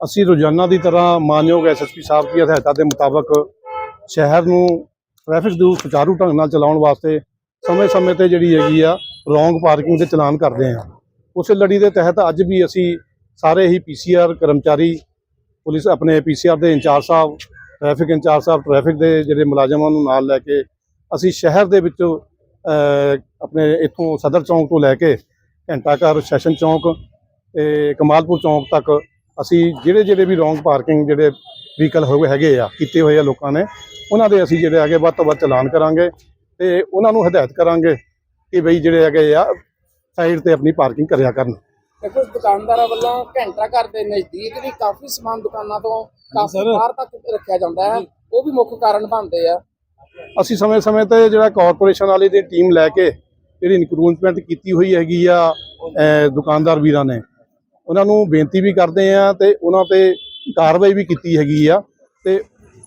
ਅਸੀਂ ਰੋਜ਼ਾਨਾ ਦੀ ਤਰ੍ਹਾਂ ਮਾਨਯੋਗ ਐਸਐਸਪੀ ਸਾਹਿਬ ਦੀਆਂ ਹਦਾਇਤਾਂ ਦੇ ਮੁਤਾਬਕ ਸ਼ਹਿਰ ਨੂੰ ਟ੍ਰੈਫਿਕ ਨੂੰ ਸੁਚਾਰੂ ਢੰਗ ਨਾਲ ਚਲਾਉਣ ਵਾਸਤੇ ਸਮੇਂ-ਸਮੇਂ ਤੇ ਜਿਹੜੀ ਹੈਗੀ ਆ ਰੋਂਗ ਪਾਰਕਿੰਗ ਦੇ ਚਲਾਨ ਕਰਦੇ ਆ ਉਸੇ ਲੜੀ ਦੇ ਤਹਿਤ ਅੱਜ ਵੀ ਅਸੀਂ ਸਾਰੇ ਹੀ ਪੀਸੀਆਰ ਕਰਮਚਾਰੀ, ਪੁਲਿਸ ਆਪਣੇ ਪੀਸੀਆਰ ਦੇ ਇੰਚਾਰਜ ਸਾਹਿਬ ਟ੍ਰੈਫਿਕ ਇੰਚਾਰਜ ਸਾਹਿਬ ਟ੍ਰੈਫਿਕ ਦੇ ਜਿਹੜੇ ਮੁਲਾਜ਼ਮਾਂ ਨੂੰ ਨਾਲ ਲੈ ਕੇ ਅਸੀਂ ਸ਼ਹਿਰ ਦੇ ਵਿੱਚ ਆਪਣੇ ਇੱਥੋਂ ਸਦਰ ਚੌਂਕ ਤੋਂ ਲੈ ਕੇ ਘੰਟਾ ਘਰ ਸੈਸ਼ਨ ਚੌਂਕ ਤੇ ਕਮਾਲਪੁਰ ਚੌਂਕ ਤੱਕ ਅਸੀਂ ਜਿਹੜੇ ਜਿਹੜੇ ਵੀ ਰੋਂਗ ਪਾਰਕਿੰਗ ਜਿਹੜੇ ਵਹੀਕਲ ਹੋਏ ਹੈਗੇ ਆ ਕੀਤੇ ਹੋਏ ਆ ਲੋਕਾਂ ਨੇ ਉਹਨਾਂ ਦੇ ਅਸੀਂ ਜਿਹੜੇ ਹੈਗੇ ਵੱਧ ਤੋਂ ਵੱਧ ਚਲਾਨ ਕਰਾਂਗੇ ਤੇ ਉਹਨਾਂ ਨੂੰ ਹਦਾਇਤ ਕਰਾਂਗੇ ਕਿ ਬਈ ਜਿਹੜੇ ਹੈਗੇ ਆ ਸਾਈਡ ਤੇ ਆਪਣੀ ਪਾਰਕਿੰਗ ਕਰਿਆ ਕਰਨ। ਤੇ ਕੁਝ ਦੁਕਾਨਦਾਰਾਂ ਵੱਲੋਂ ਘੰਟਾ ਘਰ ਦੇ ਨਜ਼ਦੀਕ ਵੀ ਕਾਫੀ ਸਮਾਨ ਦੁਕਾਨਾਂ ਤੋਂ ਕਾਫੀ ਬਾਹਰ ਤੱਕ ਰੱਖਿਆ ਜਾਂਦਾ ਹੈ। ਉਹ ਵੀ ਮੁੱਖ ਕਾਰਨ ਬਣਦੇ ਆ। ਅਸੀਂ ਸਮੇਂ-ਸਮੇਂ ਤੇ ਜਿਹੜਾ ਕਾਰਪੋਰੇਸ਼ਨ ਵਾਲੀ ਦੀ ਟੀਮ ਲੈ ਕੇ ਜਿਹੜੀ ਇਨਕਰੂਜਮੈਂਟ ਕੀਤੀ ਹੋਈ ਹੈਗੀ ਆ ਦੁਕਾਨਦਾਰ ਵੀਰਾਂ ਨੇ ਉਹਨਾਂ ਨੂੰ ਬੇਨਤੀ ਵੀ ਕਰਦੇ ਆ ਤੇ ਉਹਨਾਂ ਤੇ ਕਾਰਵਾਈ ਵੀ ਕੀਤੀ ਹੈਗੀ ਆ ਤੇ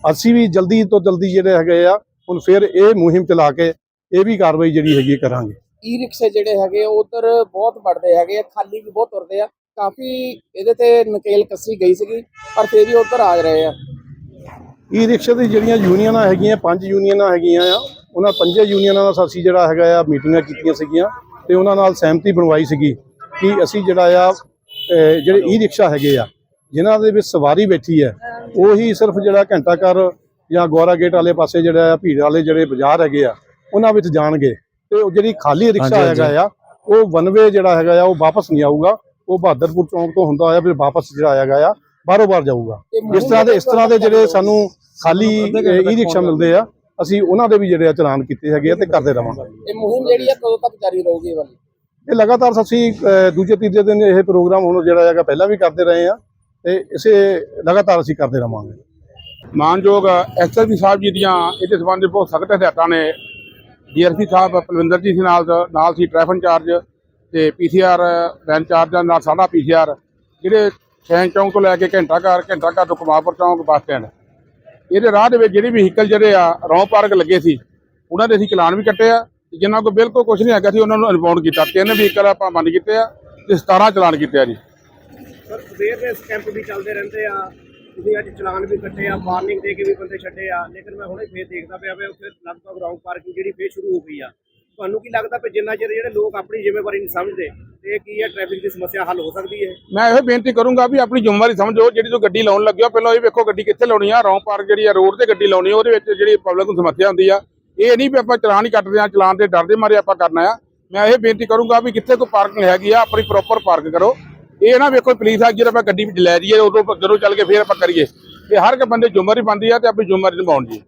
ਅਸੀਂ ਵੀ ਜਲਦੀ ਤੋਂ ਜਲਦੀ ਜਿਹੜੇ ਹੈਗੇ ਆ ਹੁਣ ਫਿਰ ਇਹ ਮੁਹਿੰਮ ਚਲਾ ਕੇ ਇਹ ਵੀ ਕਾਰਵਾਈ ਜਿਹੜੀ ਹੈਗੀ ਕਰਾਂਗੇ। ਈ ਰਿਕਸ਼ੇ ਜਿਹੜੇ ਹੈਗੇ ਉਧਰ ਬਹੁਤ ਵੱਡਦੇ ਹੈਗੇ ਆ ਖਾਲੀ ਵੀ ਬਹੁਤ ਤੁਰਦੇ ਆ ਕਾਫੀ ਇਹਦੇ ਤੇ ਨਕੇਲ ਕੱਸੀ ਗਈ ਸੀਗੀ ਪਰ ਫਿਰ ਵੀ ਉਧਰ ਆ ਰਹੇ ਆ। ਈ ਰਿਕਸ਼ਾ ਦੀ ਜਿਹੜੀਆਂ ਯੂਨੀਅਨਾਂ ਹੈਗੀਆਂ ਪੰਜ ਯੂਨੀਅਨਾਂ ਹੈਗੀਆਂ ਆ ਉਹਨਾਂ ਪੰਜੇ ਯੂਨੀਅਨਾਂ ਨਾਲ ਅਸੀਂ ਜਿਹੜਾ ਹੈਗਾ ਆ ਮੀਟਿੰਗਾਂ ਕੀਤੀਆਂ ਸੀਗੀਆਂ ਤੇ ਉਹਨਾਂ ਨਾਲ ਸਹਿਮਤੀ ਬਣਵਾਈ ਸੀਗੀ ਕਿ ਅਸੀਂ ਜਿਹੜਾ ਆ ਜਿਹੜੇ ਈ ਰਿਕਸ਼ਾ ਹੈਗੇ ਆ ਜਿਨ੍ਹਾਂ ਦੇ ਵਿੱਚ ਸਵਾਰੀ ਬੈਠੀ ਹੈ ਉਹੀ ਸਿਰਫ ਜਿਹੜਾ ਘੰਟਾ ਘਰ ਜਾਂ ਗੋਰਾ ਗੇਟ ਵਾਲੇ ਪਾਸੇ ਜਿਹੜਾ ਆ ਭੀੜ ਵਾਲੇ ਜਿਹੜੇ ਬਾਜ਼ਾਰ ਹੈਗੇ ਆ ਉਹਨਾਂ ਵਿੱਚ ਜਾਣਗੇ। ਤੇ ਉਹ ਜਿਹੜੀ ਖਾਲੀ ਰਿਕਸ਼ਾ ਹੈਗਾ ਆ ਉਹ ਵਨ ਵੇ ਜਿਹੜਾ ਹੈਗਾ ਆ ਉਹ ਵਾਪਸ ਨਹੀਂ ਆਊਗਾ। ਉਹ ਬਹਾਦਰਪੁਰ ਚੌਂਕ ਤੋਂ ਹੁੰਦਾ ਹੋਇਆ ਫਿਰ ਵਾਪਸ ਜਿਹੜਾ ਹੈਗਾ ਆ ਬਾਰੋ ਬਾਰ ਜਾਊਗਾ। ਇਸ ਤਰ੍ਹਾਂ ਦੇ ਇਸ ਤਰ੍ਹਾਂ ਦੇ ਜਿਹੜੇ ਸਾਨੂੰ ਖਾਲੀ ਈ ਰਿਕਸ਼ਾ ਮਿਲਦੇ ਆ ਅਸੀਂ ਉਹਨਾਂ ਦੇ ਵੀ ਜਿਹੜੇ ਆ ਚਲਾਨ ਕੀਤੇ ਹੈਗੇ ਆ ਤੇ ਕਰਦੇ ਰਵਾਂਗੇ। ਇਹ ਮੁਹਿੰਮ ਜਿਹੜੀ ਆ ਕਦੋਂ ਤੱਕ ਜਾਰੀ ਰਹੂਗੀ ਇਹ ਵਾਲੀ? ਇਹ ਲਗਾਤਾਰ ਅਸੀਂ ਦੂਜੇ, ਤੀਜੇ ਦਿਨ ਇਹ ਪ੍ਰੋਗਰਾਮ ਹੁਣ ਜਿਹੜਾ ਹੈਗਾ ਪਹਿਲਾਂ ਵੀ ਕਰਦੇ ਰਹੇ ਆ ਤੇ ਇਸੇ ਲਗਾਤਾਰ ਅਸੀਂ ਕਰਦੇ ਰਵਾਂਗੇ। ਮਾਨਯੋਗ ਐਸਐਸਪੀ ਸਾਹਿਬ ਜੀ ਦੀਆਂ ਇਹਦੇ ਸੰਬੰਧ ਬਹੁਤ ਸਖਤ ਹਦਾਇਤਾਂ ਨੇ। ਡੀਆਰਪੀ ਸਾਹਿਬ ਪਲਵਿੰਦਰ ਜੀ ਸੀ ਨਾਲ ਨਾਲ ਸੀ ਟ੍ਰੈਫਿਕ ਇੰਚਾਰਜ ਤੇ ਪੀਸੀਆਰ ਵੈਨ ਇੰਚਾਰਜ ਨਾਲ ਸਾਡਾ ਪੀਸੀਆਰ ਜਿਹੜੇ ਸੈਨ ਚੌਂਕ ਤੋਂ ਲੈ ਕੇ ਘੰਟਾ ਘਰ ਘੰਟਾ ਘਰ ਤੋਂ ਕਮਾਲਪੁਰ ਚੌਂਕ ਬੱਸ ਸਟੈਂਡ। ਇਹਦੇ ਰਾਹ ਦੇ ਵਿੱਚ ਜਿਹੜੇ ਵਹੀਕਲ ਜਿਹੜੇ ਆ ਰੌਂ ਪਾਰਕ ਲੱਗੇ ਸੀ, ਉਹਨਾਂ ਦੇ ਅਸੀਂ ਚਲਾਨ ਵੀ ਕੱਟੇ ਆ। ਜਿਨ੍ਹਾਂ ਕੋਲ ਬਿਲਕੁਲ ਕੁਝ ਨਹੀਂ ਹੈਗਾ ਸੀ ਉਹਨਾਂ ਨੂੰ ਰਿਪੋਰਟ ਕੀਤਾ। ਤਿੰਨ ਵਹੀਕਲ ਆਪਾਂ ਬੰਦ ਕੀਤੇ ਆ ਤੇ 17 ਚਲਾਨ ਕੀਤੇ ਆ ਜੀ। ਸਰ ਅਵੇਅਰਨੈਸ ਕੈਂਪ ਵੀ ਚੱਲਦੇ ਰਹਿੰਦੇ ਆ ਤੁਸੀਂ ਅੱਜ ਚਲਾਨ ਵੀ ਕੱਟੇ ਆ ਵਾਰਨਿੰਗ ਦੇ ਕੇ ਵੀ ਬੰਦੇ ਛੱਡੇ ਆ ਲੇਕਿਨ ਮੈਂ ਹੁਣੇ ਫੇਰ ਦੇਖਦਾ ਪਿਆ ਵੀ ਉੱਥੇ ਲਗਭਗ ਰੌਂਗ ਪਾਰਕਿੰਗ ਜਿਹੜੀ ਫੇਰ ਸ਼ੁਰੂ ਹੋ ਗਈ ਆ। ਤੁਹਾਨੂੰ ਕੀ ਲੱਗਦਾ ਵੀ ਜਿੰਨਾ ਚਿਰ ਜਿਹੜੇ ਲੋਕ ਆਪਣੀ ਜ਼ਿੰਮੇਵਾਰੀ ਨਹੀਂ ਸਮਝਦੇ ਤੇ ਇਹ ਕੀ ਹੈ ਟ੍ਰੈਫਿਕ ਦੀ ਸਮੱਸਿਆ ਹੱਲ ਹੋ ਸਕਦੀ ਹੈ? ਮੈਂ ਇਹ ਬੇਨਤੀ ਕਰੂੰਗਾ ਵੀ ਆਪਣੀ ਜ਼ਿੰਮੇਵਾਰੀ ਸਮਝੋ ਜਿਹੜੀ ਤੋਂ ਗੱਡੀ ਲਾਉਣ ਲੱਗਿਆ ਪਹਿਲਾਂ ਇਹ ਵੇਖੋ ਗੱਡੀ ਕਿੱਥੇ ਲਾਉਣੀ ਆ ਰੌਂਗ ਪਾਰਕ ਜਿਹੜੀ ਆ ਰੋਡ ਤੇ ਗੱਡੀ ਲਾਉਣੀ ਉਹਦੇ ਵਿੱਚ ਜਿਹੜੀ ਪਬਲਿਕ ਨੂੰ ਸਮੱਸਿਆ ਹੁੰਦੀ ਆ ਇਹ ਨਹੀਂ ਵੀ ਆਪਾਂ ਚਲਾਨ ਹੀ ਕੱਟਦੇ ਆ ਚਲਾਨ ਦੇ ਡਰ ਦੇ ਮਾਰੇ ਆਪਾਂ ਕਰਨਾ ਆ ਮੈਂ ਇਹ ਬੇਨਤੀ ਕਰੂੰਗਾ ਵੀ ਕਿੱਥੇ ਕੋਈ ਪਾਰਕਿੰਗ ਹੈਗੀ ਆ, ਆਪਣੀ ਪ੍ਰੋਪਰ ਪਾਰਕ ਕਰੋ। ਇਹ ਨਾ ਵੇਖੋ ਪੁਲਿਸ ਆ ਜਦੋਂ ਆਪਾਂ ਗੱਡੀ ਵਿੱਚ ਲੈ ਜਾਈਏ, ਉਦੋਂ ਜਦੋਂ ਚੱਲ ਕੇ ਫੇਰ ਆਪਾਂ ਕਰੀਏ। ਇਹ ਹਰ ਇੱਕ ਬੰਦੇ ਜ਼ਿੰਮੇਵਾਰੀ ਬੰਦੀ ਆ ਤੇ ਆਪਣੀ ਜ਼ਿੰਮੇਵਾਰੀ ਨਿਭਾਉਣ ਜੀ